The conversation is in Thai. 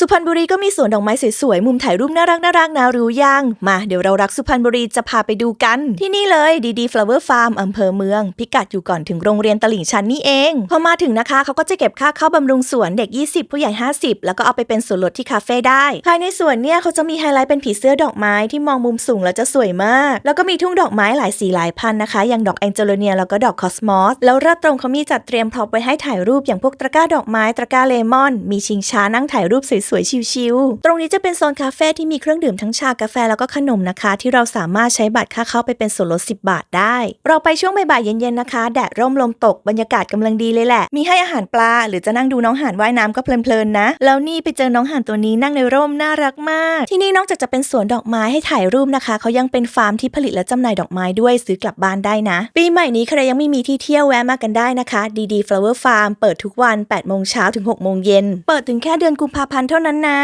สุพรรณบุรีก็มีสวนดอกไม้สวยๆ มุมถ่ายรูปน่ารักน่ารักนะรู้ยัง มาเดี๋ยวเรารักสุพรรณบุรีจะพาไปดูกัน ที่นี่เลยดีดีฟลาวเวอร์ฟาร์มอำเภอเมือง พิกัดอยู่ก่อนถึงโรงเรียนตลิ่งชันนี่เอง พอมาถึงนะคะเขาก็จะเก็บค่าเข้าบำรุงสวนเด็ก 20 ผู้ใหญ่ 50 แล้วก็เอาไปเป็นส่วนลดที่คาเฟ่ได้ ภายในสวนเนี่ยเขาจะมีไฮไลท์เป็นผีเสื้อดอกไม้ที่มองมุมสูงแล้วจะสวยมาก แล้วก็มีทุ่งดอกไม้หลายสีหลายพันนะคะ อย่างดอกแองเจโลเนียแล้วก็ดอกคอสมอสแล้วรอบตรงเขามีจัดเตรียมพร็อพไว้ให้ถ่ายรูปอย่างพวกตะกร้าดอกไม้ตะกร้าเลมอน มีชิงช้านั่งถ่ายรูปสวยๆ ชิลๆตรงนี้จะเป็นโซนคาเฟ่ที่มีเครื่องดื่มทั้งชากาแฟแล้วก็ขนมนะคะ ที่เราสามารถใช้บัตรค่าเข้าไปเป็นส่วนลด 10 บาทได้ เราไปช่วงบ่ายๆเย็นๆนะคะ แดดร่มลมตกบรรยากาศกำลังดีเลยแหละ มีให้อาหารปลา หรือจะนั่งดูน้องห่านว่ายน้ำก็เพลินๆนะ แล้วนี่ไปเจอน้องห่านตัวนี้นั่งในร่มน่ารักมาก ที่นี่นอกจากจะเป็นสวนดอกไม้ให้ถ่ายรูปนะคะเขายังเป็นฟาร์มที่ผลิตและจำหน่ายดอกไม้ด้วยซื้อกลับบ้านได้นะ ปีใหม่นี้ใครยังไม่มีที่เที่ยวแวะมากันได้นะคะดีดี flower farm เปิดทุกวัน8โมงเช้าถึง6โมงเย็นเปิดถึงแค่เดือนกุมภาพันธ์เท่านั้นนะ